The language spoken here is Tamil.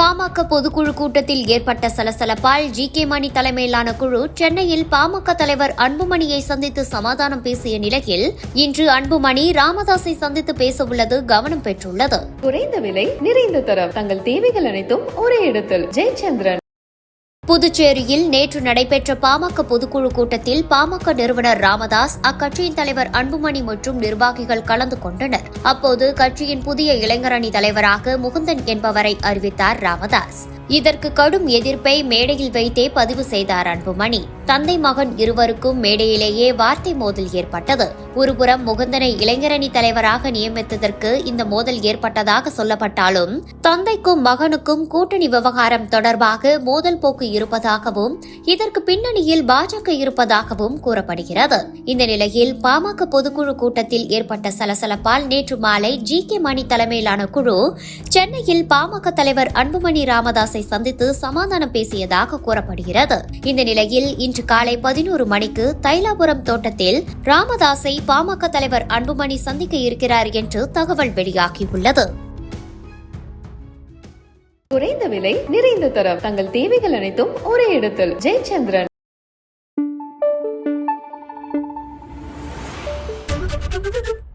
பாமக பொதுக்குழு கூட்டத்தில் ஏற்பட்ட சலசலப்பால் ஜி கே மணி தலைமையிலான குழு சென்னையில் பாமக தலைவர் அன்புமணியை சந்தித்து சமாதானம் பேசிய நிலையில் இன்று அன்புமணி ராமதாஸை சந்தித்து பேசவுள்ளது கவனம் பெற்றுள்ளது. குறைந்த விலை நிறைந்த தரம் தங்கள் தேவைகள் அனைத்தும் ஒரே இடத்தில். ஜெயச்சந்திரன். புதுச்சேரியில் நேற்று நடைபெற்ற பாமக பொதுக்குழு கூட்டத்தில் பாமக நிறுவனர் ராமதாஸ் அக்கட்சியின் தலைவர் அன்புமணி மற்றும் நிர்வாகிகள் கலந்து கொண்டனர். அப்போது கட்சியின் புதிய இளைஞரணி தலைவராக முகுந்தன் என்பவரை அறிவித்தார் ராமதாஸ். இதற்கு கடும் எதிர்ப்பை மேடையில் வைத்தே பதிவு செய்தார் அன்புமணி. தந்தை மகன் இருவருக்கும் மேடையிலேயே வார்த்தை மோதல் ஏற்பட்டது. ஒருபுறம் முகுந்தனை இளைஞரணி தலைவராக நியமித்ததற்கு இந்த மோதல் ஏற்பட்டதாக சொல்லப்பட்டாலும் தந்தைக்கும் மகனுக்கும் கூட்டணி விவகாரம் தொடர்பாக மோதல் போக்கு இருப்பதாகவும் இதற்கு பின்னணியில் பாஜக இருப்பதாகவும் கூறப்படுகிறது. இந்த நிலையில் பாமக பொதுக்குழு கூட்டத்தில் ஏற்பட்ட சலசலப்பால் நேற்று மாலை ஜி கே மணி தலைமையிலான குழு சென்னையில் பாமக தலைவர் அன்புமணி ராமதாஸை பிரசாத்தை சந்தித்து சமாதானம் பேசியதாக கூறப்படுகிறது. இந்த நிலையில் இன்று காலை பதினோரு மணிக்கு தைலாபுரம் தோட்டத்தில் ராமதாஸை பாமக தலைவர் அன்புமணி சந்திக்க இருக்கிறார் என்று தகவல் வெளியாகியுள்ளது. குறைந்த விலை நிறைந்த தரம். தங்கள் தேவைகள் அனைத்தும் ஒரே இடத்தில். ஜெயச்சந்திரன். Thank you.